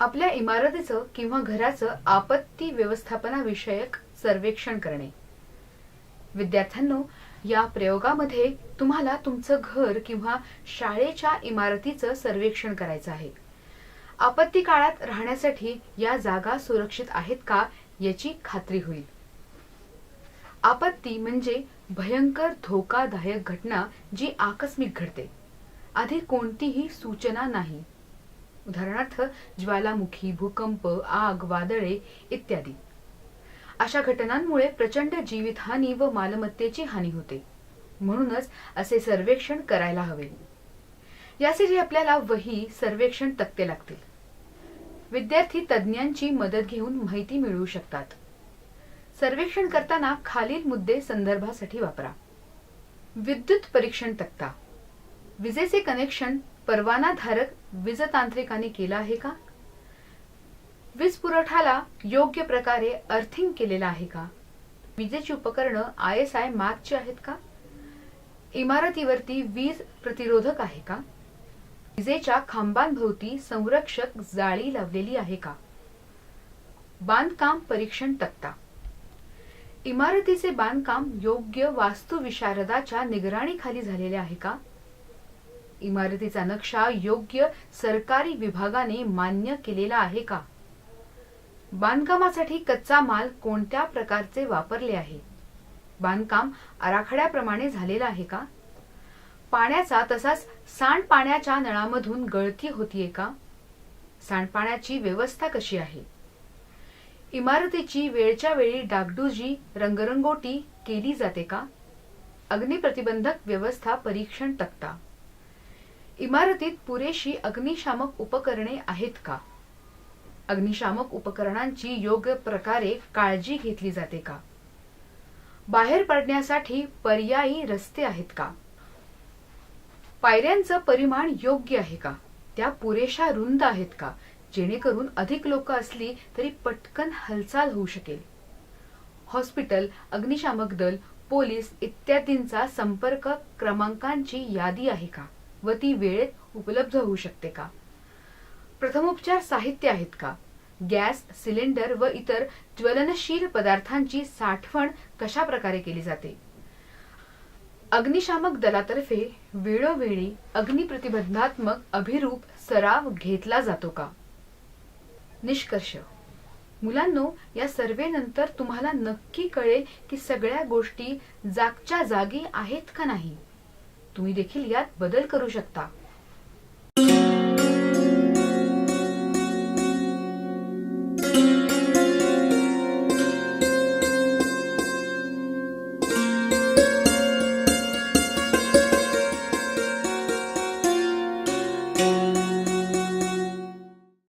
आपल्या इमारतीचं किंवा घराचं आपत्ती व्यवस्थापनाविषयक सर्वेक्षण करणे. विद्यार्थ्यांनो या प्रयोगामध्ये तुम्हाला तुमचं घर किंवा शाळेच्या इमारतीचं सर्वेक्षण करायचं आहे. आपत्ती काळात राहण्यासाठी या जागा सुरक्षित आहेत का याची खात्री होईल. आपत्ती म्हणजे भयंकर धोकादायक घटना जी आकस्मिक घडते. आधी कोणतीही सूचना नाही. उदाहरणार्थ ज्वालामुखी भूकंप आग वादळे इत्यादी. अशा घटनांमुळे प्रचंड जीवितहानी व मालमत्तेची हानी होते. म्हणूनच असे सर्वेक्षण करायला हवे. यासाठी आपल्याला वही सर्वेक्षण तक्ते लागतील. विद्यार्थी तज्ज्ञांची मदत घेऊन माहिती मिळवू शकतात. सर्वेक्षण करताना खालील मुद्दे संदर्भासाठी वापरा. विद्युत परीक्षण तक्ता. विजेचे कनेक्शन परवानाधारक वीजतांत्रिकाने केला आहे का? वीज पुरवठाला योग्य प्रकारे अर्थिंग केलेला आहे का? विजेची उपकरणं आय एस आय मार्कची आहेत का? इमारतीवरती वीज प्रतिरोधक आहे का? विजेच्या खांबांभोवती संरक्षक जाळी लावलेली आहे का? बांधकाम परीक्षण तक्ता. इमारतीचे बांधकाम योग्य वास्तुविशारदाच्या निगराणीखाली झालेले आहे का? इमारतीचा नक्षा योग्य सरकारी विभागाने मान्य केलेला आहे का? बांधकामासाठी कच्चा माल कोणत्या प्रकारचे वापरले आहे? बांधकाम आराखड्याप्रमाणे झालेलं आहे का? पाण्याचा तसाच सांडपाण्याच्या नळामधून गळती होतीये का? सांडपाण्याची व्यवस्था कशी आहे? इमारतीची वेळच्या वेळी डागडुजी रंगरंगोटी केली जाते का? अग्निप्रतिबंधक व्यवस्था परीक्षण तक्ता इमारतीत पुरेशी अग्निशामक उपकरणे आहेत का? अग्निशामक उपकरणांची योग्य प्रकारे काळजी घेतली जाते का? बाहेर पडण्यासाठी पर्यायी रस्ते आहेत का? पायऱ्यांचं परिमाण योग्य आहे का? त्या पुरेशा रुंद आहेत का? जेणेकरून अधिक लोक असली तरी पटकन हालचाल होऊ शकेल. हॉस्पिटल अग्निशामक दल पोलीस इत्यादींचा संपर्क क्रमांकांची यादी आहे का? व ती वेळेत उपलब्ध होऊ शकते का? प्रथमोपचार साहित्य आहेत का? गॅस सिलेंडर व इतर ज्वलनशील पदार्थांची साठवण कशा प्रकारे केली जाते? अग्निशामक दलातर्फे वेळोवेळी अग्निप्रतिबंधात्मक अभिरूप सराव घेतला जातो का? निष्कर्ष. मुलांनो या सर्वेनंतर तुम्हाला नक्की कळेल की सगळ्या गोष्टी जागच्या जागी आहेत का नाही. तुम्ही देखील यात बदल करू शकता.